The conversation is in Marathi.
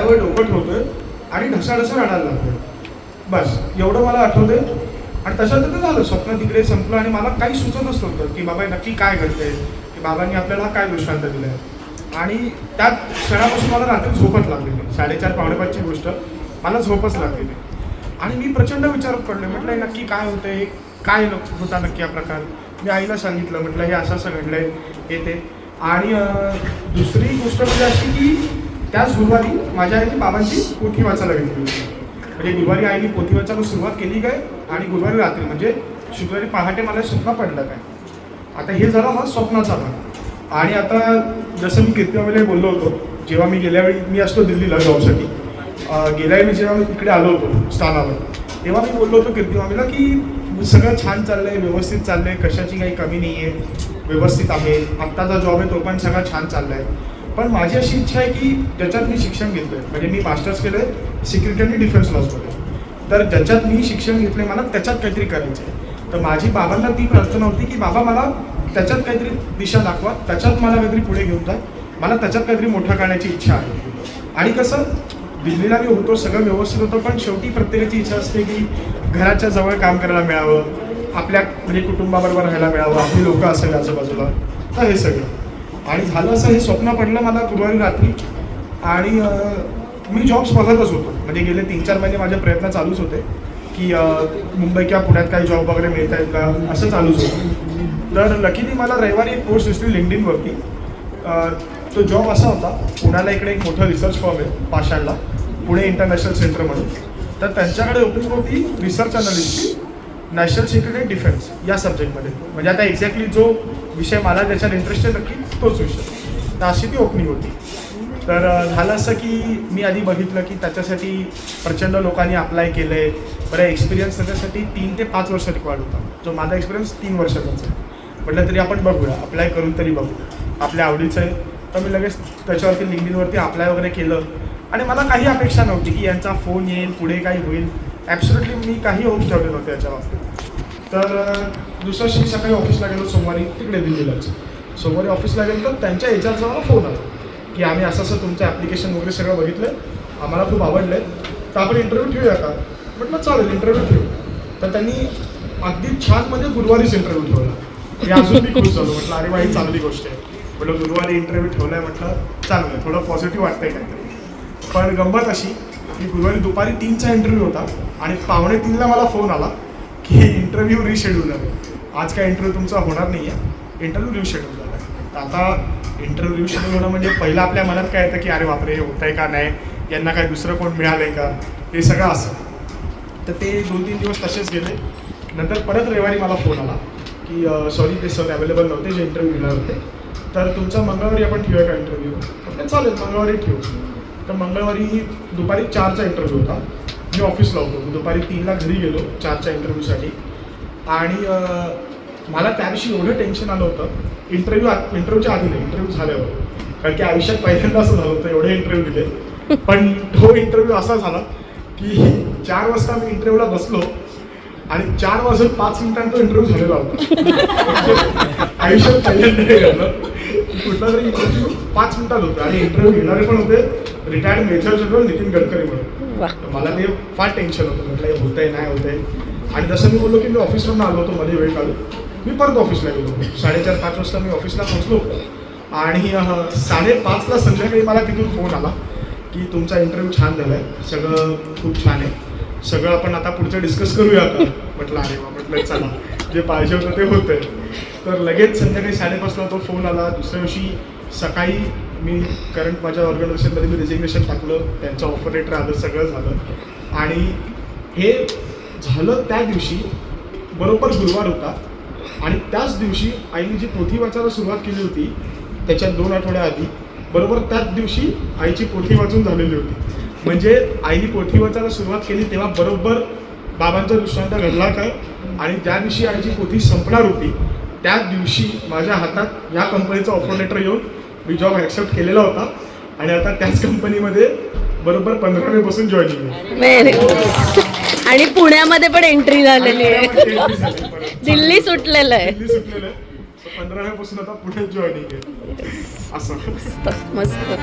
आणि ढसाढसा रडायला लागले बस एवढं मला आठवतंय. आणि तसं तर झालं स्वप्न तिकडे संपलं आणि मला काही सुचतच नव्हतं की बाबा नक्की काय घडतंय? की बाबांनी आपल्याला हा काय दृष्टांत दिलाय? आणि त्यात क्षणापासून मला रात्री झोपच लागलेली साडेचार पावणेपाचची गोष्ट. मला झोपच लागलेली आणि मी प्रचंड विचारात पडलो. म्हटलं नक्की काय होतंय? काय होता नक्की हा प्रकार? मी आईला सांगितलं म्हटलं हे असं असं घडलंय हे ते. आणि दुसरी गोष्ट म्हणजे अशी की त्याच गुरुवारी माझ्या आईने बाबांची पोथी वाचायला घेतली होती म्हणजे गुरुवारी आईने पोथी वाचायला सुरुवात केली काय? आणि गुरुवारी रात्री म्हणजे शुक्रवारी पहाटे मला स्वप्न पडलं काय? आता हे झालं हा स्वप्नाचा भाग. आणि आता जसं मी कीर्तीमध्ये बोललो होतो जेव्हा मी गेल्या वेळी मी असतो दिल्लीला जॉबसाठी गेल्या वेळी जेव्हा मी इकडे आलो होतो स्थानावर तेव्हा मी बोललो होतो कीर्तीमामीला की सगळं छान चाललंय व्यवस्थित चाललंय कशाची काही कमी नाही आहे व्यवस्थित आहे आत्ताचा जॉब आहे तो पण सगळा छान चाललाय. पण माझी अशी इच्छा आहे की ज्याच्यात मी शिक्षण घेतलंय. म्हणजे मी मास्टर्स केलंय सिक्युरिटी आणि डिफेन्स लॉजमध्ये तर ज्याच्यात मी शिक्षण घेतलंय मला त्याच्यात काहीतरी करायचं आहे तर माझी बाबांना ती प्रार्थना होती की बाबा मला त्याच्यात काहीतरी दिशा दाखवा. त्याच्यात मला काहीतरी पुढे घेऊन जा. मला त्याच्यात काहीतरी मोठं करण्याची इच्छा आहे. आणि कसं दिल्लीला मी होतो सगळं व्यवस्थित होतं पण शेवटी प्रत्येकाची इच्छा असते की घराच्या जवळ काम करायला मिळावं आपल्या म्हणजे कुटुंबाबरोबर राहायला मिळावं आपली लोकं असावी आजूबाजूला. तर हे सगळं. आणि झालं असं हे स्वप्न पडलं मला गुरुवारी रात्री. आणि मी जॉब्स बघतच होतो. म्हणजे गेले तीन चार महिने माझे प्रयत्न चालूच होते की मुंबई किंवा पुण्यात काही जॉब वगैरे मिळत आहेत का? असं चालूच होतं. तर लकीली मला रविवारी एक पोस्ट दिसली लिंकडिनवरती तो जॉब असा होता. पुण्याला इकडे एक मोठं रिसर्च फॉर्म आहे पाषाणला. पुणे इंटरनॅशनल सेंटर म्हणून. तर त्यांच्याकडे ओपनिंग होती रिसर्च अनालिस्टची नॅशनल सिक्युरिटी डिफेन्स या सब्जेक्टमध्ये. म्हणजे आता एक्झॅक्टली जो विषय मला त्याच्यात इंटरेस्ट आहे नक्की तोच विषय. तर अशी ती ओपनिंग होती. तर झालं असं की मी आधी बघितलं की त्याच्यासाठी प्रचंड लोकांनी अप्लाय केलं आहे बरं एक्सपिरियन्स त्याच्यासाठी तीन ते पाच वर्ष रिक्वायर्ड होता. जो माझा एक्सपिरियन्स तीन वर्षाचाच आहे. म्हटलं तरी आपण बघूया. अप्लाय करून तरी बघू आपल्या आवडीचं आहे. तर मी लगेच त्याच्यावरती लिंकडिनवरती अप्लाय वगैरे केलं. आणि मला काही अपेक्षा नव्हती की यांचा फोन येईल पुढे काही होईल. ॲब्सोल्युटली मी काही होप्स ठेवले नव्हते याच्या बाबतीत. तर दुसऱ्या दिवशी सकाळी ऑफिसला गेलो सोमवारी तिकडे दिल्लीलाच. सोमवारी ऑफिसला गेलो तर त्यांच्या एचआरचा मला फोन आला की आम्ही असं असं तुमचं ॲप्लिकेशन वगैरे सगळं बघितलं आम्हाला खूप आवडलं आहे तर आपण इंटरव्ह्यू ठेवूया का? म्हटलं चालेल इंटरव्ह्यू ठेवू. तर त्यांनी अगदी छान म्हणजे गुरुवारीच इंटरव्ह्यू ठेवला. मी अजून मी खुश झालो म्हटलं अरे बाई चांगली गोष्ट आहे. म्हटलं गुरुवारी इंटरव्ह्यू ठेवलाय म्हटलं चांगलं आहे थोडं पॉझिटिव्ह वाटतंय काहीतरी. पण गंमत अशी की गुरुवारी दुपारी तीनचा इंटरव्ह्यू होता आणि पावणे तीनला मला फोन आला की इंटरव्ह्यू रिशेड्यूल आहे आज काय इंटरव्ह्यू तुमचा होणार नाही आहे इंटरव्ह्यू रिशेड्यूल झाला. आहे तर आता इंटरव्ह्यू रिशेड्यूल होणं म्हणजे पहिलं आपल्या मनात काय येतं की अरे बापरे हे होत आहे का नाही? यांना काय दुसरं कोण मिळालं आहे का? हे सगळं असं. तर ते दोन तीन दिवस तसेच गेले. नंतर परत रविवारी मला फोन आला की सॉरी ते सर अवेलेबल नव्हते जे इंटरव्ह्यू घेणार होते. तर तुमचा मंगळवारी आपण ठेवूया का इंटरव्ह्यू म्हटलं चालेल मंगळवारी ठेवू. तर मंगळवारी दुपारी चारचा इंटरव्ह्यू होता. मी ऑफिसला होतो. दुपारी तीनला घरी गेलो चारच्या इंटरव्ह्यूसाठी आणि मला त्या दिवशी एवढं टेन्शन आलं होतं. इंटरव्ह्यू इंटरव्ह्यूच्या आधी नाही इंटरव्ह्यू झाल्यावर. कारण की आयुष्यात पहिल्यांदा असं झालं होतं एवढे इंटरव्ह्यू दिले. पण तो इंटरव्ह्यू असा झाला की चार वाजता मी इंटरव्ह्यूला बसलो आणि चार वाजून पाच मिनिटांत तो इंटरव्ह्यू झालेला होता. म्हणजे आयुष्यात पहिल्यांदा हे घडलं की कुठला तरी इंटरव्ह्यू पाच मिनिटात होता आणि इंटरव्ह्यू घेणारे पण होते. Retired major general Nitin Gadkari म्हणून. मला ते फार टेन्शन होतं. म्हटलं हे होतंय नाही होतंय? आणि जसं मी बोललो की मी ऑफिसवरून आलो होतो मध्ये वेळ काढून. मी परत ऑफिसला गेलो साडेचार पाच वाजता मी ऑफिसला पोहोचलो आणि साडेपाचला संध्याकाळी मला तिथून फोन आला की तुमचा इंटरव्ह्यू छान झाला आहे सगळं खूप छान आहे. सगळं आपण आता पुढचं डिस्कस करूया म्हटलं अरे वा म्हटलं चला जे पाहिजे होतं ते होतंय. तर लगेच संध्याकाळी साडेपाचला तो फोन आला. दुसऱ्या दिवशी सकाळी मी करंट माझ्या ऑर्गनायझेशनमध्ये मी रिजिग्नेशन टाकलं त्यांचं ऑफर लेटर आलं सगळं झालं. आणि हे झालं त्या दिवशी बरोबर गुरुवार होता. आणि त्याच दिवशी आईने जी पोथी वाचायला सुरुवात केली होती त्याच्या दोन आठवड्या आधी बरोबर त्याच दिवशी आईची पोथी वाचून झालेली होती. म्हणजे आईने पोथी वाचायला सुरुवात केली तेव्हा बरोबर बाबांचा दृष्टांत घडला काय? आणि ज्या दिवशी आईची पोथी संपणार होती त्या दिवशी माझ्या हातात या कंपनीचा ऑफर लेटर येऊन मी जॉब ॲक्सेप्ट केलेला होता. आणि आता त्याच कंपनीमध्ये बरोबर पंधरा मे पासून आहे. व्हेरी आणि पुण्यामध्ये पण एंट्री झालेली आहे. दिल्ली सुटलेलं आहे. दिल्ली सुटलेलं आहे. पंधरा मे पासून आता पुढे जॉईनिंग आहे. असं. मस्त मस्त.